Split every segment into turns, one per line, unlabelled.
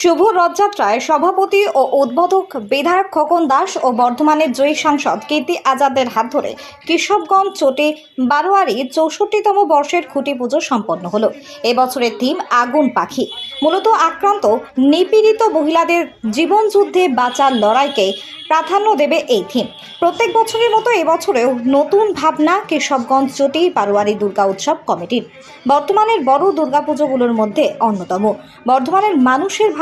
শুভ রথযাত্রায় সভাপতি ও উদ্বোধক বিধায়ক খোকন দাস ও বর্ধমানের জয়ী সাংসদ কীর্তি আজাদের হাত ধরে কেশবগঞ্জ চটে বারোয়ারি চৌষট্টিতম বর্ষের খুঁটি পুজো সম্পন্ন হলো। এবছরের থিম আগুন পাখি। মূলত আক্রান্ত, নিপীড়িত মহিলাদের জীবনযুদ্ধে বাঁচার লড়াইকে প্রাধান্য দেবে এই থিম প্রত্যেক বছরের মতো এবছরেও নতুন ভাবনা কেশবগঞ্জ চটি বারোয়ারি দুর্গা উৎসব কমিটির। বর্তমানের বড় দুর্গাপুজোগুলোর মধ্যে অন্যতম। বর্ধমানের মানুষের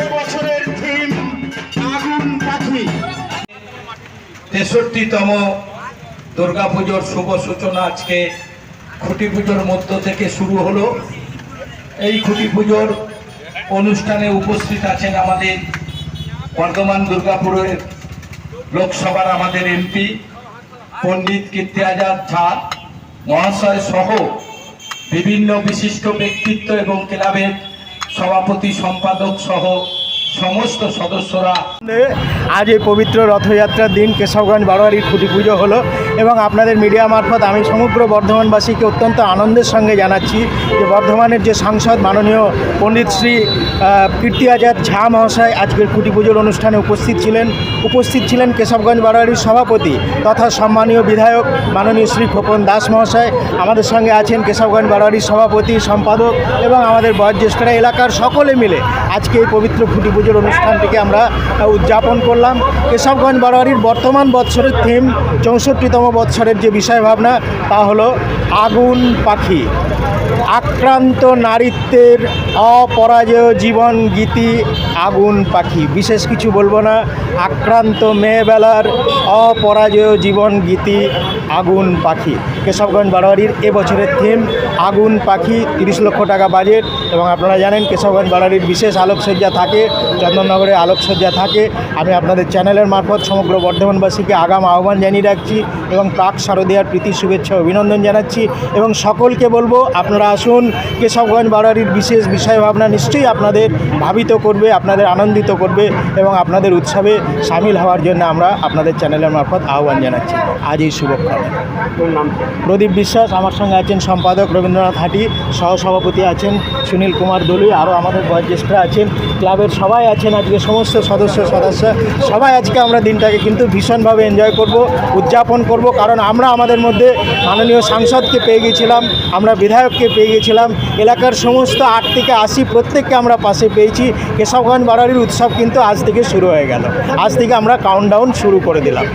এবছরের থিম
তেষট্টিতম দুর্গাপুজোর শুভ সূচনা আজকে খুঁটি পুজোর মধ্য থেকে শুরু হলো। এই খুঁটি পুজোর অনুষ্ঠানে উপস্থিত আছেন আমাদের বর্ধমান দুর্গাপুরের লোকসভার আমাদের এমপি পণ্ডিত কীর্তি আজাদ ঝা, মহাশয় সহ বিভিন্ন বিশিষ্ট ব্যক্তিত্ব এবং ক্লাবের সভাপতি সম্পাদক সহ সমস্ত সদস্যরা।
আজ এই পবিত্র রথযাত্রার দিন কেশবগঞ্জ বারোয়ারির খুঁটি পুজো হলো এবং আপনাদের মিডিয়া মারফত আমি সমগ্র বর্ধমানবাসীকে অত্যন্ত আনন্দের সঙ্গে জানাচ্ছি যে বর্ধমানের যে সাংসদ মাননীয় পণ্ডিত শ্রী কীর্তি আজাদ ঝা মহাশয় আজকের খুঁটি পুজোর অনুষ্ঠানে উপস্থিত ছিলেন। উপস্থিত ছিলেন কেশবগঞ্জ বারোয়ারির সভাপতি তথা সম্মানীয় বিধায়ক মাননীয় শ্রী খোপন দাস মহাশয়। আমাদের সঙ্গে আছেন কেশবগঞ্জ বারোয়ারির সভাপতি, সম্পাদক এবং আমাদের বয়োজ্যেষ্ঠরা এলাকার সকলে মিলে আজকে এই পবিত্র খুঁটি পুজোর অনুষ্ঠানটিকে আমরা উদযাপন করলাম। কেশবগঞ্জ বারোয়ারির বর্তমান বছরের থিম চৌষট্টিতম বছরের যে বিষয় ভাবনা তা হলো আগুন পাখি। আক্রান্ত নারীত্বের অপরাজয় জীবন গীতি আগুন পাখি। বিশেষ কিছু বলব না, আক্রান্ত মেয়েবেলার অপরাজয় জীবন গীতি আগুন পাখি। কেশবগঞ্জ বারোয়ারির এবছরের থিম আগুন পাখি, তিরিশ লক্ষ টাকা বাজেট এবং আপনারা জানেন, কেশবগঞ্জ বারোয়ারির বিশেষ আলোকসজ্জা থাকে, চন্দননগরে আলোকসজ্জা থাকে। আমি আপনাদের চ্যানেলের মারফত সমগ্র বর্ধমানবাসীকে আগাম আহ্বান জানিয়ে রাখছি এবং প্রাক শারদীয়ার প্রীতি, শুভেচ্ছা, অভিনন্দন জানাচ্ছি। এবং সকলকে বলব, আপনারা আসুন, কেশবগঞ্জ বারোয়ারির বিশেষ বিষয় ভাবনা নিশ্চয়ই আপনাদের ভাবিত করবে, আপনাদের আনন্দিত করবে এবং আপনাদের উৎসবে সামিল হওয়ার জন্য আমরা আপনাদের চ্যানেলের মারফত আহ্বান জানাচ্ছি। আজ এই শুভক্ষণে। প্রদীপ বিশ্বাস, আমার সঙ্গে আছেন সম্পাদক রবীন্দ্রনাথ হাটি, সহসভাপতি আছেন সুনীল কুমার দলুই, আরও আমাদের বয়োজ্যেষ্ঠরা আছেন। ক্লাবের সবাই আছেন আজকে, সমস্ত সদস্য সদস্য। সবাই আজকে আমরা দিনটাকে কিন্তু ভীষণভাবে এনজয় করব, উদযাপন করব, কারণ আমরা আমাদের মধ্যে মাননীয় সাংসদকে পেয়ে গিয়েছিলাম, আমরা বিধায়ককে পেয়ে গিয়েছিলাম। এলাকার সমস্ত আট থেকে আশি প্রত্যেককে আমরা পাশে পেয়েছি। কেশবগঞ্জ বাড়ারির উৎসব কিন্তু আজ থেকে শুরু হয়ে গেল। আজ থেকে আমরা কাউন্টডাউন শুরু করে দিলাম।